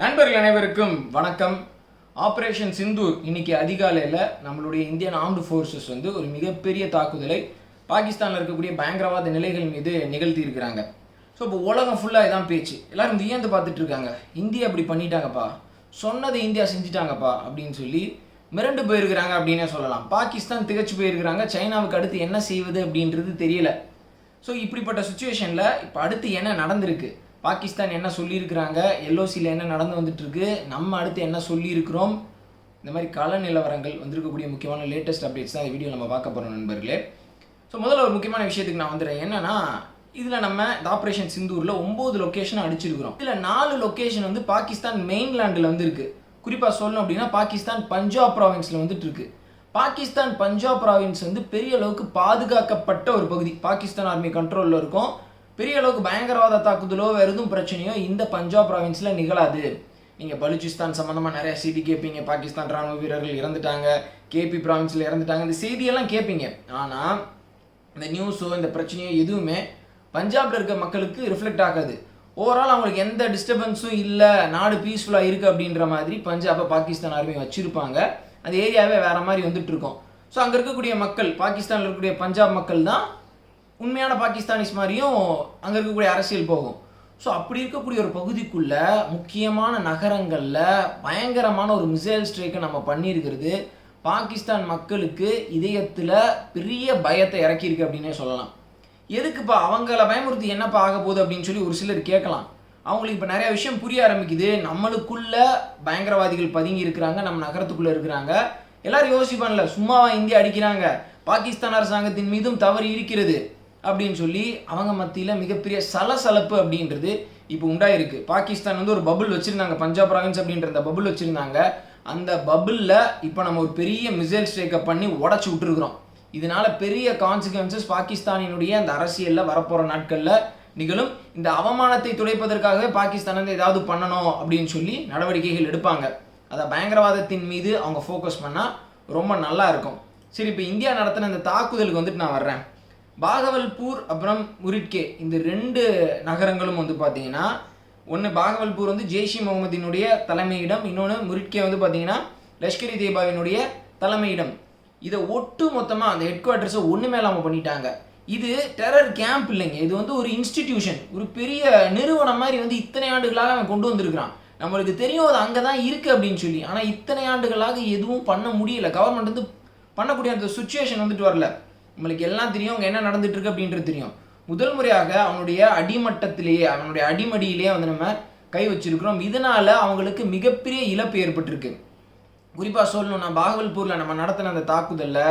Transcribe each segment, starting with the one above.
நண்பர்கள் அனைவருக்கும் வணக்கம். ஆப்ரேஷன் சிந்தூர் இன்னைக்கு அதிகாலையில் நம்மளுடைய இந்தியன் ஆர்ம்டு ஃபோர்ஸஸ் வந்து ஒரு மிகப்பெரிய தாக்குதலை பாகிஸ்தானில் இருக்கக்கூடிய பயங்கரவாத நிலைகள் மீது நிகழ்த்தி இருக்கிறாங்க. ஸோ இப்போ உலகம் ஃபுல்லாக இதான் பேச்சு. எல்லாரும் வியந்து பார்த்துட்டு இருக்காங்க. இந்தியா அப்படி பண்ணிட்டாங்கப்பா. சொன்னதை இந்தியா செஞ்சிட்டாங்கப்பா அப்படின்னு சொல்லி மிரண்டு போயிருக்கிறாங்க அப்படின்னே சொல்லலாம். பாகிஸ்தான் திகச்சு போயிருக்கிறாங்க. சைனாவுக்கு அடுத்து என்ன செய்வது அப்படின்றது தெரியல. ஸோ இப்படிப்பட்ட சுச்சுவேஷனில் இப்போ அடுத்து என்ன நடந்திருக்கு? பாகிஸ்தான் என்ன சொல்லியிருக்கிறாங்க? எல்ஓசியில் என்ன நடந்து வந்துட்டுருக்கு? நம்ம அடுத்து என்ன சொல்லியிருக்கிறோம்? இந்த மாதிரி கள நிலவரங்கள் வந்திருக்கக்கூடிய முக்கியமான லேட்டஸ்ட் அப்டேட்ஸ் தான் இந்த வீடியோ நம்ம பார்க்க போகிறோம் நண்பர்களே. ஸோ முதல்ல ஒரு முக்கியமான விஷயத்துக்கு நான் வந்துடுறேன் என்னன்னா இதில் நம்ம இந்த ஆப்ரேஷன் சிந்தூரில் ஒம்பது லொக்கேஷன் அடிச்சிருக்கிறோம். இதில் நாலு லொக்கேஷன் வந்து பாகிஸ்தான் மெயின்லேண்டில் வந்து இருக்குது குறிப்பாக சொல்லணும் அப்படின்னா பாகிஸ்தான் பஞ்சாப் ப்ராவின்ஸில் வந்துட்டு இருக்கு பாகிஸ்தான் பஞ்சாப் ப்ராவின்ஸ் வந்து பெரிய அளவுக்கு பாதுகாக்கப்பட்ட ஒரு பகுதி. பாகிஸ்தான் ஆர்மி கண்ட்ரோலில் இருக்கும். பெரிய அளவுக்கு பயங்கரவாத தாக்குதலோ வேறு எதுவும் பிரச்சனையோ இந்த பஞ்சாப் ப்ராவின்ஸில் நிகழாது. நீங்கள் பலுச்சிஸ்தான் சம்மந்தமாக நிறைய செய்தி கேட்பீங்க. பாகிஸ்தான் ராணுவ வீரர்கள் இறந்துட்டாங்க. கேபி ப்ராவின்ஸில் இறந்துட்டாங்க. இந்த செய்தியெல்லாம் கேட்பீங்க. ஆனால் இந்த நியூஸோ இந்த பிரச்சனையோ எதுவுமே பஞ்சாபில் இருக்க மக்களுக்கு ரிஃப்ளெக்ட் ஆகாது. ஓவரால் அவங்களுக்கு எந்த டிஸ்டர்பன்ஸும் இல்லை. நாடு பீஸ்ஃபுல்லாக இருக்குது அப்படின்ற மாதிரி பஞ்சாபை பாகிஸ்தான் ஆர்மி வச்சுருப்பாங்க. அந்த ஏரியாவே வேறு மாதிரி வந்துட்டுருக்கோம் ஸோ அங்கே இருக்கக்கூடிய மக்கள் பாகிஸ்தானில் இருக்கக்கூடிய பஞ்சாப் மக்கள் தான் உண்மையான பாகிஸ்தானிஸ் மாதிரியும் அங்கே இருக்கக்கூடிய அரசியல் போகும். ஸோ அப்படி இருக்கக்கூடிய ஒரு பகுதிக்குள்ள முக்கியமான நகரங்களில் பயங்கரமான ஒரு மிசைல் ஸ்ட்ரைக்கை நம்ம பண்ணியிருக்கிறது. பாகிஸ்தான் மக்களுக்கு இதயத்தில் பெரிய பயத்தை இறக்கியிருக்கு அப்படின்னே சொல்லலாம். எதுக்குப்பா? அவங்கள பயமுறுத்தி என்னப்பா ஆக போகுது அப்படின்னு சொல்லி ஒரு சிலர் கேட்கலாம். அவங்களுக்கு இப்போ நிறைய விஷயம் புரிய ஆரம்பிக்குது. நம்மளுக்குள்ள பயங்கரவாதிகள் பதுங்கி இருக்கிறாங்க. நம்ம நகரத்துக்குள்ளே இருக்கிறாங்க. எல்லாரும் யோசிப்பான்ல சும்மாவா இந்தியா அடிக்கிறாங்க. பாகிஸ்தான் அரசாங்கத்தின் மீதும் தவறு இருக்கிறது. அப்படின்னு சொல்லி அவங்க மத்தியில் மிகப்பெரிய சலசலப்பு அப்படின்றது இப்போ உண்டாயிருக்கு. பாகிஸ்தான் வந்து ஒரு பபுள் வச்சுருந்தாங்க பஞ்சாப் ப்ராவின்ஸ் அப்படின்ற அந்த பபுள் வச்சுருந்தாங்க. அந்த பபுளில் இப்போ நம்ம ஒரு பெரிய மிசைல் ஸ்ட்ரைக்கை பண்ணி உடச்சி விட்டுருக்குறோம். இதனால பெரிய கான்சிக்வன்சஸ் பாகிஸ்தானினுடைய அந்த அரசியலில் வரப்போகிற நாட்களில் நிகழும். இந்த அவமானத்தை துடைப்பதற்காகவே பாகிஸ்தான் வந்து ஏதாவது பண்ணணும் அப்படின்னு சொல்லி நடவடிக்கைகள் எடுப்பாங்க. அதை பயங்கரவாதத்தின் மீது அவங்க ஃபோக்கஸ் பண்ணால் ரொம்ப நல்லா இருக்கும். சரி இப்போ இந்தியா நடத்தின இந்த தாக்குதலுக்கு வந்துட்டு நான் வர்றேன். பாகவல்பூர் அப்புறம் முரிட்கே. இந்த ரெண்டு நகரங்களும் வந்து பார்த்தீங்கன்னா ஒன்று பாகவல்பூர் வந்து ஜெய்ஷி முகமதினுடைய தலைமையிடம் இன்னொன்று முரிட்கே வந்து பார்த்தீங்கன்னா லஷ்கர் இ தேபாவினுடைய தலைமையிடம். இதை ஒட்டு மொத்தமாக அந்த ஹெட் குவார்ட்டர்ஸை ஒன்றுமே இல்லாமல் பண்ணிட்டாங்க. இது டெரர் கேம்ப் இல்லைங்க. இது வந்து ஒரு இன்ஸ்டிடியூஷன் ஒரு பெரிய நிறுவனம் மாதிரி வந்து இத்தனை ஆண்டுகளாக அவன் கொண்டு வந்திருக்கிறான். நம்மளுக்கு தெரியும் அது அங்கே தான் இருக்குது அப்படின்னு சொல்லி. ஆனால் இத்தனை ஆண்டுகளாக எதுவும் பண்ண முடியல. கவர்மெண்ட் வந்து பண்ணக்கூடிய அந்த சுச்சுவேஷன் வந்துட்டு வரல. நம்மளுக்கு எல்லாம் தெரியும் அவங்க என்ன நடந்துட்டு இருக்கு அப்படின்றது தெரியும். முதல் முறையாக அவனுடைய அடிமட்டத்திலேயே அவனுடைய அடிமடியிலேயே வந்து நம்ம கை வச்சிருக்கிறோம். இதனால அவங்களுக்கு மிகப்பெரிய இழப்பு ஏற்பட்டிருக்கு. குறிப்பாக சொல்லணும்னா பாகவல்பூரில் நம்ம நடத்தின அந்த தாக்குதலில்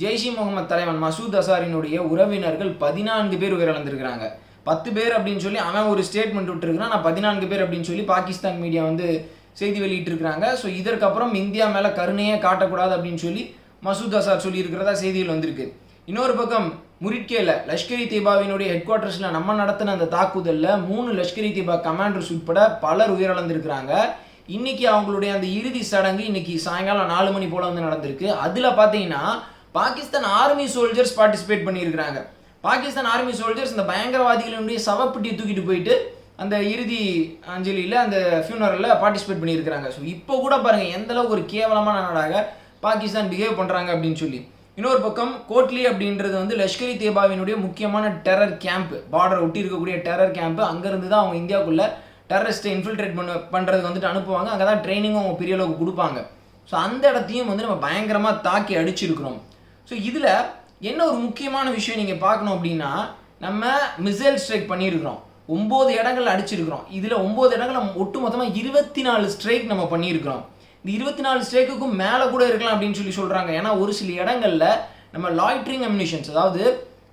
ஜெய்ஷி முகமது தலைவன் மசூத் அசாரினுடைய உறவினர்கள் பதினான்கு பேர் உயிரிழந்திருக்கிறாங்க பத்து பேர் அப்படின்னு சொல்லி அவன் ஒரு ஸ்டேட்மெண்ட் விட்டுருக்கிறான் நான் பதினான்கு பேர் அப்படின்னு சொல்லி பாகிஸ்தான் மீடியா வந்து செய்தி வெளியிட்டிருக்கிறாங்க. ஸோ இதற்கப்புறம் இந்தியா மேலே கருணையே காட்டக்கூடாது அப்படின்னு சொல்லி மசூத் அசார் சொல்லியிருக்கிறதா செய்திகள் வந்திருக்கு. இன்னொரு பக்கம் முரிட்கேல லஷ்கரி தீபாவினுடைய ஹெட் குவார்ட்டர்ஸில் நம்ம நடத்தின அந்த தாக்குதலில் மூணு லஷ்கரி தீபா கமாண்டர்ஸ் உட்பட பலர் உயிரிழந்திருக்கிறாங்க. இன்னைக்கு அவங்களுடைய அந்த இறுதி சடங்கு இன்னைக்கு சாயங்காலம் நாலு மணி போல வந்து நடந்திருக்கு. அதில் பார்த்தீங்கன்னா பாகிஸ்தான் ஆர்மி சோல்ஜர்ஸ் பார்ட்டிசிபேட் பண்ணியிருக்கிறாங்க. பாகிஸ்தான் ஆர்மி சோல்ஜர்ஸ் இந்த பயங்கரவாதிகளுடைய சவப்பெட்டியை தூக்கிட்டு போயிட்டு அந்த இறுதி அஞ்சலியில் அந்த ஃபியூனரலில் பார்ட்டிசிபேட் பண்ணியிருக்கிறாங்க. ஸோ இப்போ கூட பாருங்கள் எந்தளவுக்கு ஒரு கேவலமான நாடாக பாகிஸ்தான் பிஹேவ் பண்ணுறாங்க அப்படின்னு சொல்லி. இன்னொரு பக்கம் கோட்லி அப்படின்றது வந்து லஷ்கரி தேபாவினுடைய முக்கியமான டெரர் கேம்ப். பார்டர் ஒட்டி இருக்கக்கூடிய டெரர் கேம்ப். அங்கேருந்து தான் அவங்க இந்தியாவுக்குள்ளே டெரரிஸ்ட்டை இன்ஃபில்ட்ரேட் பண்ண பண்ணுறதுக்கு வந்துட்டு அனுப்புவாங்க. அங்கே தான் ட்ரைனிங்கும் அவங்க பெரிய அளவுக்கு கொடுப்பாங்க. ஸோ அந்த இடத்தையும் வந்து நம்ம பயங்கரமாக தாக்கி அடிச்சிருக்கிறோம். ஸோ இதில் என்ன ஒரு முக்கியமான விஷயம் நீங்கள் பார்க்கணும் அப்படின்னா நம்ம மிசைல் ஸ்ட்ரைக் பண்ணியிருக்கிறோம். ஒம்பது இடங்கள்ல அடிச்சிருக்கிறோம். இதில் ஒம்பது இடங்கள்ல ஒட்டு மொத்தமாக இருபத்தி நாலு ஸ்ட்ரைக் நம்ம பண்ணியிருக்கிறோம். இந்த இருபத்தி நாலு ஸ்டேக்குக்கும் மேலே கூட இருக்கலாம் அப்படின்னு சொல்லி சொல்கிறாங்க ஏன்னா ஒரு சில இடங்களில் நம்ம லாய்ட்ரிங் அம்யூனிஷன்ஸ் அதாவது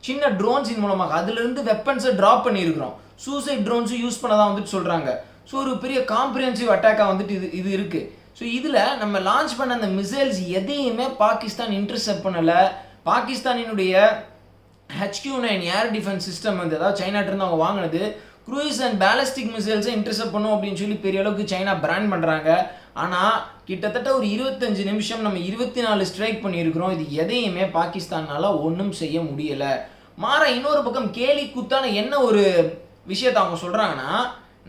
சின்ன ட்ரோன்ஸின் மூலமாக அதுலேருந்து வெப்பன்ஸை ட்ராப் பண்ணியிருக்கிறோம். சூசைட் ட்ரோன்ஸும் யூஸ் பண்ணதான் வந்துட்டு சொல்கிறாங்க ஸோ ஒரு பெரிய காம்ப்ரிஹென்சிவ் அட்டாக்காக வந்துட்டு இது இது இருக்குது ஸோ இதில் நம்ம லான்ச் பண்ண அந்த மிசைல்ஸ் எதையுமே பாகிஸ்தான் இன்டர்செப்ட் பண்ணலை. பாகிஸ்தானினுடைய HQ nine air defence system வந்து அதாவது சைனாட்டிருந்து அவங்க வாங்கினது க்ரூயிஸ் அண்ட் பேலஸ்டிக் மிசைல்ஸை இன்டர்செப்ட் பண்ணும் அப்படின்னு சொல்லி பெரிய அளவுக்கு சைனா பிராண்ட் பண்ணுறாங்க ஆனால் கிட்டத்தட்ட ஒரு இருபத்தஞ்சு நிமிஷம் நம்ம இருபத்தி நாலு ஸ்ட்ரைக் பண்ணியிருக்கிறோம். இது எதையுமே பாகிஸ்தானால் ஒன்றும் செய்ய முடியலை. மாற இன்னொரு பக்கம் கேலி குத்தான என்ன ஒரு விஷயத்தை அவங்க சொல்கிறாங்கன்னா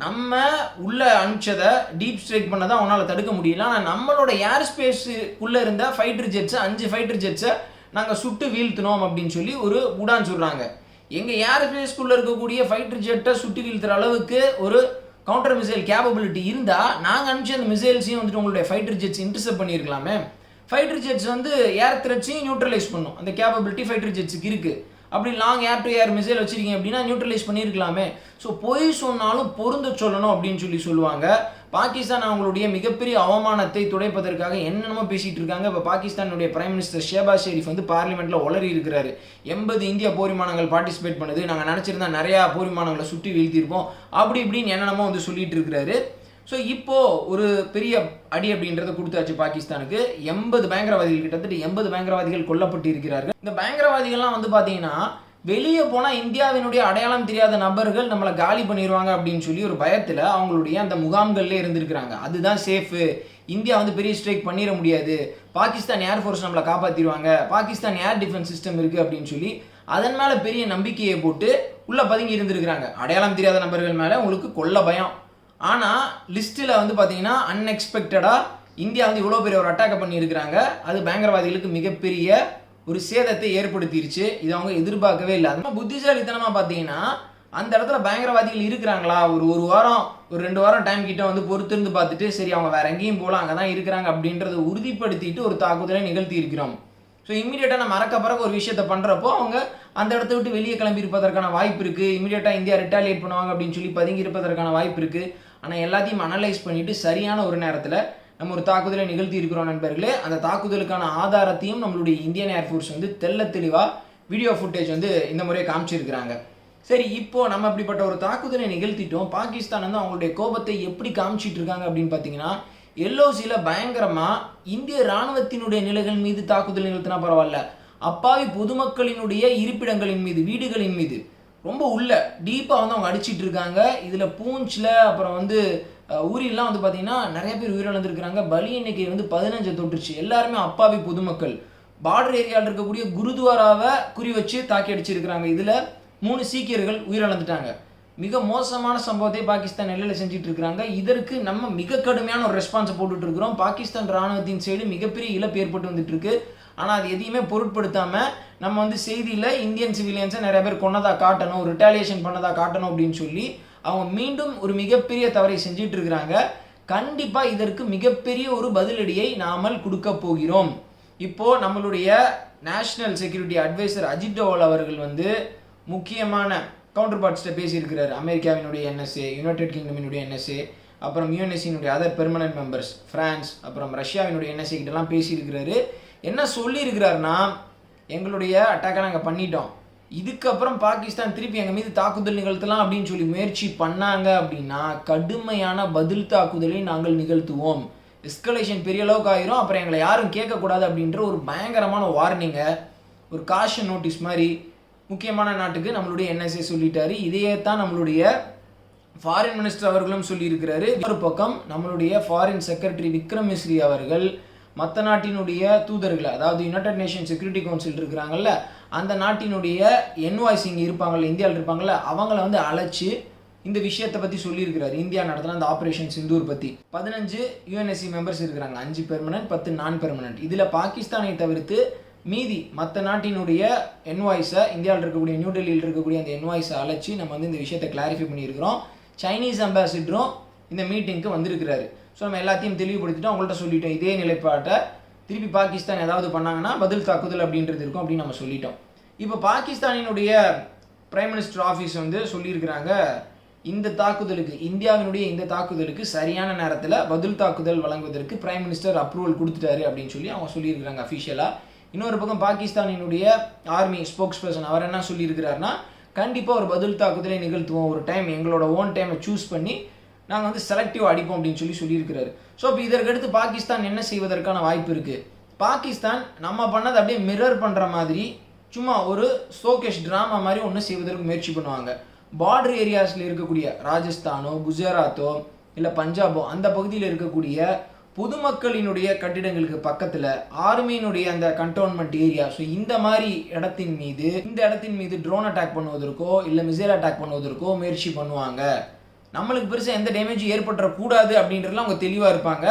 நம்ம உள்ள அனுப்பிச்சதை டீப் ஸ்ட்ரைக் பண்ணதை அவனால் தடுக்க முடியல. ஆனால் நம்மளோட ஏர் ஸ்பேஸுக்குள்ளே இருந்த ஃபைட்டர் ஜெட்ஸை அஞ்சு ஃபைட்டர் ஜெட்ஸை நாங்கள் சுட்டு வீழ்த்தினோம் அப்படின்னு சொல்லி ஒரு உடான் சொல்கிறாங்க எங்கள் ஏர் ஸ்பேஸ்க்குள்ளே இருக்கக்கூடிய ஃபைட்டர் ஜெட்டை சுட்டு வீழ்த்துற அளவுக்கு ஒரு கவுண்டர் மிசைல் கேப்பபிலிட்டி இருந்தால் நாங்கள் அனுப்பிச்ச அந்த மிசைல்ஸையும் வந்துட்டு உங்களுடைய ஃபைட்டர் ஜெட்ஸ் இன்டர்செப்ட் பண்ணியிருக்கலாமே. ஃபைட்டர் ஜெட்ஸ் வந்து ஏர் த்ரெட்ஸையும் நியூட்ரலைஸ் பண்ணும். அந்த கேப்பபிலிட்டி ஃபைட்டர் ஜெட்ஸுக்கு இருக்குது அப்படி long air to air missile வச்சிருக்கீங்க அப்படின்னா நியூட்ரலைஸ் பண்ணியிருக்கலாமே. ஸோ பொய் சொன்னாலும் பொருந்த சொல்லணும் அப்படின்னு சொல்லி சொல்லுவாங்க. பாகிஸ்தான் அவங்களுடைய மிகப்பெரிய அவமானத்தை துடைப்பதற்காக என்னென்னமோ பேசிகிட்டு இருக்காங்க. இப்போ பாகிஸ்தானுடைய பிரைம் மினிஸ்டர் ஷேபாஸ் ஷெரீஃப் வந்து பார்லிமெண்ட்டில் உளறி இருக்கிறாரு. எண்பது இந்திய போரிமானங்கள் பார்ட்டிசிபேட் பண்ணுது. நாங்கள் நினச்சிருந்தா நிறையா போரிமானங்களை சுட்டி சுற்றி வீழ்த்தியிருப்போம். அப்படி இப்படின்னு என்னென்னமோ வந்து சொல்லிட்டு இருக்கிறாரு. ஸோ இப்போது ஒரு பெரிய அடி அப்படின்றத கொடுத்தாச்சு பாகிஸ்தானுக்கு. எண்பது பயங்கரவாதிகள் கிட்டத்தட்ட எண்பது பயங்கரவாதிகள் கொல்லப்பட்டு இருக்கிறார்கள் இந்த பயங்கரவாதிகள்லாம் வந்து பார்த்தீங்கன்னா வெளியே போனால் இந்தியாவினுடைய அடையாளம் தெரியாத நபர்கள் நம்மளை காலி பண்ணிடுவாங்க அப்படின்னு சொல்லி ஒரு பயத்தில் அவங்களுடைய அந்த முகாம்கள்லேயே இருந்திருக்கிறாங்க. அதுதான் சேஃபு இந்தியா வந்து பெரிய ஸ்ட்ரைக் பண்ணிட முடியாது. பாகிஸ்தான் ஏர்ஃபோர்ஸ் நம்மளை காப்பாற்றிடுவாங்க பாகிஸ்தான் ஏர் டிஃபென்ஸ் சிஸ்டம் இருக்குது அப்படின்னு சொல்லி அதன் மேலே பெரிய நம்பிக்கையை போட்டு உள்ளே பதுங்கி இருந்திருக்கிறாங்க. அடையாளம் தெரியாத நபர்கள் மேலே உங்களுக்கு கொல்ல பயம். ஆனால் லிஸ்ட்டில் வந்து பார்த்தீங்கன்னா அன்எக்ஸ்பெக்டடாக இந்தியா வந்து இவ்வளோ பெரிய ஒரு அட்டாக்கை பண்ணியிருக்கிறாங்க. அது பயங்கரவாதிகளுக்கு மிகப்பெரிய ஒரு சேதத்தை ஏற்படுத்திருச்சு. இது அவங்க எதிர்பார்க்கவே இல்லை. அது புத்திசாலித்தனமாக பார்த்தீங்கன்னா அந்த இடத்துல பயங்கரவாதிகள் இருக்கிறாங்களா? ஒரு ஒரு வாரம் ஒரு ரெண்டு வாரம் டைம் கிட்ட வந்து பொறுத்திருந்து பார்த்துட்டு சரி அவங்க வேற எங்கேயும் போகலாம் அங்கே தான் இருக்கிறாங்க அப்படின்றத உறுதிப்படுத்திட்டு ஒரு தாக்குதலை நிகழ்த்தி இருக்கிறோம். ஸோ இம்மிடியேட்டாக நம்ம மறக்க பிறகு ஒரு விஷயத்த பண்ணுறப்போ அவங்க அந்த இடத்த விட்டு வெளியே கிளம்பி இருப்பதற்கான வாய்ப்பு இருக்குது இம்மிடியேட்டாக இந்தியா ரிட்டாலியேட் பண்ணுவாங்க அப்படின்னு சொல்லி பதுங்கி இருப்பதற்கான வாய்ப்பு இருக்குது ஆனால் எல்லாத்தையும் அனலைஸ் பண்ணிவிட்டு சரியான ஒரு நேரத்தில் நம்ம ஒரு தாக்குதலை நிகழ்த்தி இருக்கிறோம் நண்பர்களே. அந்த தாக்குதலுக்கான ஆதாரத்தையும் நம்மளுடைய இந்தியன் ஏர்ஃபோர்ஸ் வந்து தெள்ள தெளிவாக வீடியோ ஃபுட்டேஜ் வந்து இந்த முறையை காமிச்சிருக்கிறாங்க. சரி இப்போ நம்ம அப்படிப்பட்ட ஒரு தாக்குதலை நிகழ்த்திட்டோம். பாகிஸ்தான் வந்து அவங்களுடைய கோபத்தை எப்படி காமிச்சிட்டு இருக்காங்க அப்படின்னு பார்த்தீங்கன்னா எல்ஓசியில் பயங்கரமாக இந்திய ராணுவத்தினுடைய நிலைகள் மீது தாக்குதல் நிகழ்த்தினா பரவாயில்ல. அப்பாவி பொதுமக்களினுடைய இருப்பிடங்களின் மீது வீடுகளின் மீது. ரொம்ப உள்ள டீப்பாக வந்து அவங்க அடிச்சிட்டு இருக்காங்க. இதில் பூஞ்சில் அப்புறம் வந்து ஊரிலாம் வந்து பார்த்தீங்கன்னா நிறைய பேர் உயிரிழந்திருக்கிறாங்க. பலி எண்ணிக்கை வந்து பதினஞ்சு தொட்டுருச்சு. எல்லாருமே அப்பாவி பொதுமக்கள். பார்டர் ஏரியாவில் இருக்கக்கூடிய குருத்வாராவை குறி வச்சு தாக்கி அடிச்சிருக்கிறாங்க இதில் மூணு சீக்கியர்கள் உயிரிழந்துட்டாங்க. மிக மோசமான சம்பவத்தை பாகிஸ்தான் எல்லையில் செஞ்சுட்டு இருக்கிறாங்க இதற்கு நம்ம மிக கடுமையான ஒரு ரெஸ்பான்ஸை போட்டுட்டு இருக்கிறோம் பாகிஸ்தான் ராணுவத்தின் சைடு மிகப்பெரிய இழப்பு ஏற்பட்டு வந்துட்டு இருக்கு ஆனால் அது எதையுமே பொருட்படுத்தாம நம்ம வந்து செய்தியில் இந்தியன் சிவிலியன்ஸை நிறைய பேர் கொன்னதாக காட்டணும் ரிட்டாலியேஷன் பண்ணதாக காட்டணும் அப்படின்னு சொல்லி அவங்க மீண்டும் ஒரு மிகப்பெரிய தவறை செஞ்சுட்டு இருக்கிறாங்க கண்டிப்பாக இதற்கு மிகப்பெரிய ஒரு பதிலடியை நாமல் கொடுக்க போகிறோம். இப்போ நம்மளுடைய national security adviser Ajit Doval அவர்கள் வந்து முக்கியமான கவுண்டர் பார்ட்ஸ்ட்டை பேசியிருக்கிறார். அமெரிக்காவினுடைய என்எஸ்ஏ யுனைடெட் கிங்டமினுடைய என்எஸ்ஏ அப்புறம் யூஎன்எஸ்சியினுடைய அதர் பெர்மனன்ட் மெம்பர்ஸ் ஃப்ரான்ஸ் அப்புறம் ரஷ்யாவினுடைய என்எஸ்ஏ கிட்டலாம் பேசியிருக்கிறாரு. என்ன சொல்லியிருக்கிறாருன்னா எங்களுடைய அட்டாக்கை நாங்கள் பண்ணிட்டோம். இதுக்கப்புறம் பாகிஸ்தான் திருப்பி எங்கள் மீது தாக்குதல் நிகழ்த்தலாம் அப்படின்னு சொல்லி முயற்சி பண்ணாங்க அப்படின்னா கடுமையான பதில் தாக்குதலை நாங்கள் நிகழ்த்துவோம். எஸ்கலேஷன் பெரிய அளவுக்கு ஆயிரும். அப்புறம் எங்களை யாரும் கேட்கக்கூடாது அப்படின்ற ஒரு பயங்கரமான வார்னிங்கை ஒரு காஷன் நோட்டீஸ் மாதிரி முக்கியமான நாட்டுக்கு நம்மளுடைய என்எஸ்ஏ சொல்லிட்டாரு. இதையே தான் நம்மளுடைய ஃபாரின் மினிஸ்டர் அவர்களும் சொல்லியிருக்கிறாரு. ஒரு பக்கம் நம்மளுடைய ஃபாரின் செக்ரட்டரி விக்ரம் மிஸ்ரி அவர்கள் மற்ற நாட்டினுடைய தூதர்களை அதாவது யுனைடெட் நேஷன் செக்யூரிட்டி கவுன்சில் இருக்கிறாங்கல்ல அந்த நாட்டினுடைய என்வாய்ஸ் இங்கே இருப்பாங்கள்ல இந்தியாவில் இருப்பாங்கல்ல அவங்கள வந்து அழைச்சி இந்த விஷயத்தை பற்றி சொல்லியிருக்கிறார். இந்தியா நடத்தின அந்த ஆப்ரேஷன் சிந்தூர் பற்றி பதினஞ்சு யூஎன்எஸ்சி மெம்பர்ஸ் இருக்கிறாங்க. அஞ்சு பெர்மனன்ட் பத்து நான் பெர்மனன்ட் இதில் பாகிஸ்தானை தவிர்த்து மீதி மற்ற நாட்டினுடைய என்வாய்ஸை இந்தியாவில் இருக்கக்கூடிய நியூ டெல்லியில் இருக்கக்கூடிய அந்த என்வாய்ஸை அழைச்சி நம்ம வந்து இந்த விஷயத்தை கிளாரிஃபை பண்ணியிருக்கிறோம். சைனீஸ் அம்பாசிடரும் இந்த மீட்டிங்க்கு வந்திருக்கிறாரு. ஸோ நம்ம எல்லாத்தையும் தெளிவுபடுத்திட்டு அவங்கள்ட்ட சொல்லிட்டோம். இதே நிலைப்பாட்டை. திருப்பி பாகிஸ்தான் ஏதாவது பண்ணாங்கன்னா பதில் தாக்குதல் அப்படின்றது இருக்கும் அப்படின்னு நம்ம சொல்லிட்டோம். இப்போ பாகிஸ்தானினுடைய பிரைம் மினிஸ்டர் ஆஃபீஸ் வந்து சொல்லியிருக்கிறாங்க இந்த தாக்குதலுக்கு இந்தியாவினுடைய இந்த தாக்குதலுக்கு சரியான நேரத்தில் பதில் தாக்குதல் வழங்குவதற்கு பிரைம் மினிஸ்டர் அப்ரூவல் கொடுத்துட்டாரு அப்படின்னு சொல்லி அவங்க சொல்லியிருக்கிறாங்க அஃபிஷியலாக இன்னொரு பக்கம் பாகிஸ்தானினுடைய ஆர்மி ஸ்போக்ஸ் பர்சன் அவர் என்ன சொல்லியிருக்கிறாருன்னா கண்டிப்பாக ஒரு பதில் தாக்குதலை நிகழ்த்துவோம். ஒரு டைம் எங்களோட ஓன் டைமை சூஸ் பண்ணி நாங்கள் வந்து செலக்டிவ் அடிப்போம் அப்படின்னு சொல்லி சொல்லியிருக்கிறாரு. ஸோ இப்போ இதற்கடுத்து பாகிஸ்தான் என்ன செய்வதற்கான வாய்ப்பு இருக்குது பாகிஸ்தான் நம்ம பண்ணதை அப்படியே மிரர் பண்ணுற மாதிரி சும்மா ஒரு ஷோகேஷ் ட்ராமா மாதிரி ஒன்று செய்வதற்கு முயற்சி பண்ணுவாங்க. பார்டர் ஏரியாஸில் இருக்கக்கூடிய ராஜஸ்தானோ குஜராத்தோ இல்லை பஞ்சாபோ அந்த பகுதியில் இருக்கக்கூடிய பொதுமக்களினுடைய கட்டிடங்களுக்கு பக்கத்தில் ஆர்மியினுடைய அந்த கண்டோன்மெண்ட் ஏரியா ஸோ இந்த மாதிரி இடத்தின் மீது இந்த இடத்தின் மீது ட்ரோன் அட்டாக் பண்ணுவதற்கோ இல்லை மிசைல் அட்டாக் பண்ணுவதற்கோ முயற்சி பண்ணுவாங்க. நம்மளுக்கு பெருசாக எந்த டேமேஜும் ஏற்பட்டுறக்கூடாது அப்படின்றதுலாம் அவங்க தெளிவாக இருப்பாங்க.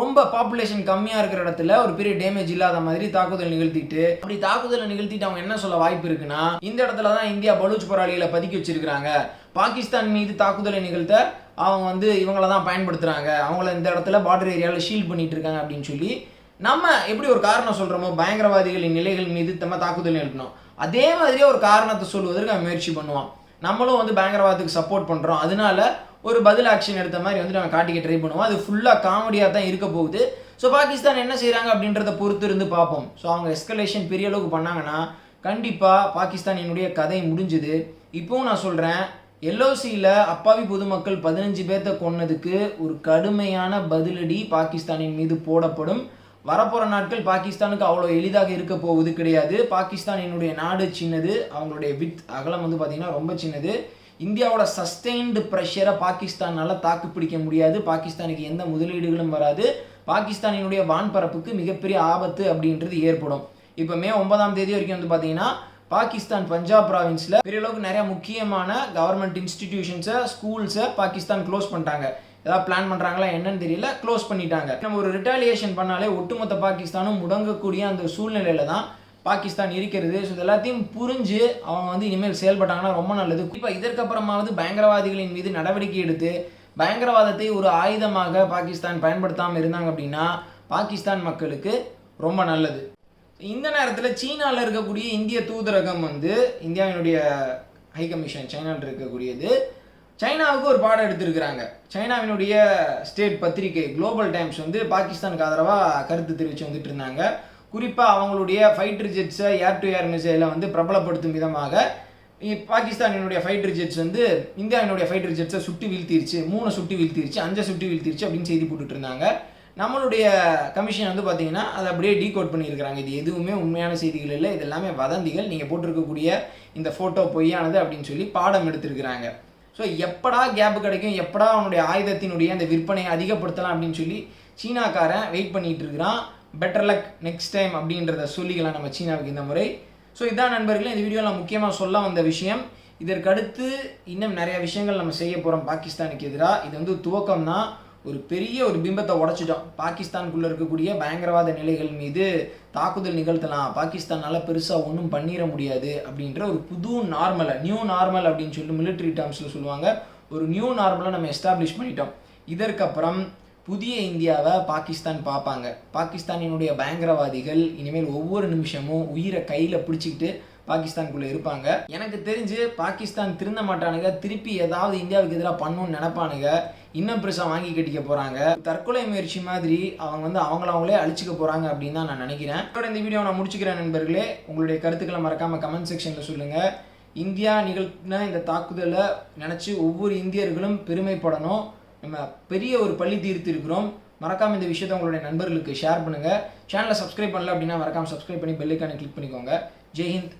ரொம்ப பாப்புலேஷன் கம்மியாக இருக்கிற இடத்துல ஒரு பெரிய டேமேஜ் இல்லாத மாதிரி தாக்குதல் நிகழ்த்திட்டு அப்படி தாக்குதலை நிகழ்த்திட்டு அவங்க என்ன சொல்ல வாய்ப்பு இருக்குன்னா இந்த இடத்துல தான் இந்தியா பலூச் போராளிகளை பதுக்கி வச்சிருக்கிறாங்க. பாகிஸ்தான் மீது தாக்குதலை நிகழ்த்த அவங்க வந்து இவங்கள தான் பயன்படுத்துகிறாங்க அவங்கள இந்த இடத்துல பார்டர் ஏரியாவில் ஷீல்ட் பண்ணிட்டு இருக்காங்க அப்படின்னு சொல்லி நம்ம எப்படி ஒரு காரணம் சொல்கிறோமோ பயங்கரவாதிகளின் நிலைகள் மீது நம்ம தாக்குதல் நிகழ்த்தணும் அதே மாதிரியே ஒரு காரணத்தை சொல்வதற்கு அவன் முயற்சி பண்ணுவான். நம்மளும் வந்து பயங்கரவாதத்துக்கு சப்போர்ட் பண்ணுறோம் அதனால ஒரு பதில் ஆக்ஷன் எடுத்த மாதிரி வந்து நம்ம காட்டிக்க ட்ரை பண்ணுவோம் அது ஃபுல்லாக காமெடியாக தான் இருக்க போகுது. ஸோ பாகிஸ்தான் என்ன செய்கிறாங்க அப்படின்றத பொறுத்து இருந்து பார்ப்போம். ஸோ அவங்க எஸ்கலேஷன் பெரிய அளவுக்கு பண்ணாங்கன்னா கண்டிப்பாக பாகிஸ்தான் என்னுடைய கதை முடிஞ்சுது. இப்போவும் நான் சொல்கிறேன் எல்ஓசியில் அப்பாவி பொதுமக்கள் பதினஞ்சு பேர்த்த கொன்னதுக்கு ஒரு கடுமையான பதிலடி பாகிஸ்தானின் மீது போடப்படும். வரப்போகிற நாட்கள் பாகிஸ்தானுக்கு அவ்வளோ எளிதாக இருக்க போவது கிடையாது. பாகிஸ்தானினுடைய நாடு சின்னது அவங்களுடைய வித் அகலம் வந்து பார்த்திங்கன்னா ரொம்ப சின்னது. இந்தியாவோட சஸ்டெயின்டு ப்ரெஷரை பாகிஸ்தானால் தாக்கு பிடிக்க முடியாது. பாகிஸ்தானுக்கு எந்த முதலீடுகளும் வராது. பாகிஸ்தானினுடைய வான்பரப்புக்கு மிகப்பெரிய ஆபத்து அப்படின்றது ஏற்படும். இப்போ மே ஒன்பதாம் தேதி வரைக்கும் வந்து பார்த்தீங்கன்னா பாகிஸ்தான் பஞ்சாப் ப்ராவின்ஸில் பெரிய அளவுக்கு நிறைய முக்கியமான கவர்மெண்ட் இன்ஸ்டிடியூஷன்ஸை ஸ்கூல்ஸை பாகிஸ்தான் க்ளோஸ் பண்ணிட்டாங்க. ஏதாவது பிளான் பண்ணுறாங்களா என்னன்னு தெரியல க்ளோஸ் பண்ணிட்டாங்க. நம்ம ஒரு ரிட்டாலியேஷன் பண்ணாலே ஒட்டுமொத்த பாகிஸ்தானும் முடங்கக்கூடிய அந்த சூழ்நிலையில தான் பாகிஸ்தான் இருக்கிறது. ஸோ இது எல்லாத்தையும் புரிஞ்சு அவங்க வந்து இனிமேல் செயல்பட்டாங்கன்னா ரொம்ப நல்லது. இப்போ இதற்கப்புறமாவது பயங்கரவாதிகளின் மீது நடவடிக்கை எடுத்து பயங்கரவாதத்தை ஒரு ஆயுதமாக பாகிஸ்தான் பயன்படுத்தாமல் இருந்தாங்க அப்படின்னா பாகிஸ்தான் மக்களுக்கு ரொம்ப நல்லது. இந்த நேரத்தில் சீனாவில் இருக்கக்கூடிய இந்திய தூதரகம் வந்து இந்தியாவினுடைய ஹை கமிஷன் சைனாவில் இருக்கக்கூடியது. சைனாவுக்கு ஒரு பாடம் எடுத்திருக்கிறாங்க. சைனாவினுடைய ஸ்டேட் பத்திரிகை குளோபல் டைம்ஸ் வந்து பாகிஸ்தானுக்கு ஆதரவாக கருத்து தெரிவித்து வந்துட்டு இருந்தாங்க. குறிப்பாக அவங்களுடைய ஃபைட்டர் ஜெட்ஸை ஏர் டு ஏர் மிசைலை வந்து பிரபலப்படுத்தும் விதமாக பாகிஸ்தானினுடைய ஃபைட்டர் ஜெட்ஸ் வந்து இந்தியாவினுடைய ஃபைட்டர் ஜெட்ஸை சுட்டு வீழ்த்திருச்சு மூணு சுட்டு வீழ்த்திருச்சு அஞ்சை சுட்டு வீழ்த்திருச்சு அப்படின்னு செய்தி போட்டுட்டு இருந்தாங்க. நம்மளுடைய கமிஷன் வந்து பார்த்தீங்கன்னா அதை அப்படியே டீகோட் பண்ணியிருக்கிறாங்க. இது எதுவுமே உண்மையான செய்திகள் இல்லை. இது எல்லாமே வதந்திகள். நீங்கள் போட்டிருக்கக்கூடிய இந்த ஃபோட்டோ பொய்யானது அப்படின்னு சொல்லி பாடம் எடுத்திருக்கிறாங்க. ஸோ எப்படா கேப் கிடைக்கும்? எப்படா அவனுடைய ஆயுதத்தினுடைய அந்த விற்பனையை அதிகப்படுத்தலாம் அப்படின்னு சொல்லி சீனாக்காரன் வெயிட் பண்ணிகிட்டு இருக்கிறான். பெட்டர் லக் நெக்ஸ்ட் டைம் அப்படின்றத சொல்லிக்கலாம் நம்ம சீனாவுக்கு இந்த முறை. ஸோ இதான் நண்பர்களே இந்த வீடியோவில் நான் முக்கியமாக சொல்ல வந்த விஷயம். இதற்கடுத்து இன்னும் நிறைய விஷயங்கள் நம்ம செய்ய போகிறோம் பாகிஸ்தானுக்கு எதிராக இது வந்து துவக்கம் தான் ஒரு பெரிய ஒரு பிம்பத்தை உடைச்சிட்டோம். பாகிஸ்தானுக்குள்ளே இருக்கக்கூடிய பயங்கரவாத நிலைகள் மீது தாக்குதல் நிகழ்த்தலாம். பாகிஸ்தானால் பெருசாக ஒன்றும் பண்ணிட முடியாது அப்படின்ற ஒரு புது நார்மலை நியூ நார்மல் அப்படின்னு சொல்லி மிலிட்ரி டேர்ம்ஸில் சொல்லுவாங்க. ஒரு நியூ நார்மலை நம்ம எஸ்டாப்ளிஷ் பண்ணிட்டோம். இதற்கப்புறம் புதிய இந்தியாவை பாகிஸ்தான் பார்ப்பாங்க. பாகிஸ்தானினுடைய பயங்கரவாதிகள் இனிமேல் ஒவ்வொரு நிமிஷமும் உயிரை கையில் பிடிச்சிக்கிட்டு பாகிஸ்தானுக்குள்ளே இருப்பாங்க. எனக்கு தெரிஞ்சு பாகிஸ்தான் திருந்த மாட்டானுங்க. திருப்பி ஏதாவது இந்தியாவுக்கு எதிராக பண்ணணும்னு நினைப்பானுங்க. இன்னும் பெருசாக வாங்கி கட்டிக்க போகிறாங்க தற்கொலை முயற்சி மாதிரி அவங்க வந்து அவங்கள அவங்களே அழிச்சிக்க போகிறாங்க அப்படின்னு தான் நான் நினைக்கிறேன். இதோட இந்த வீடியோ நான் முடிச்சுக்கிறேன் நண்பர்களே. உங்களுடைய கருத்துக்களை மறக்காமல் கமெண்ட் செக்ஷனில் சொல்லுங்கள் இந்தியா நிகழ்த்தின இந்த தாக்குதலை நினச்சி ஒவ்வொரு இந்தியர்களும் பெருமைப்படணும். நம்ம பெரிய ஒரு பள்ளி தீர்த்து இருக்கிறோம் மறக்காமல் இந்த விஷயத்தை உங்களுடைய நண்பர்களுக்கு ஷேர் பண்ணுங்கள் சேனலை சப்ஸ்கிரைப் பண்ணல அப்படின்னா மறக்காமல் சப்ஸ்கிரைப் பண்ணி பெல்லைக்கான கிளிக் பண்ணிக்கோங்க. ஜெய்ஹிந்த்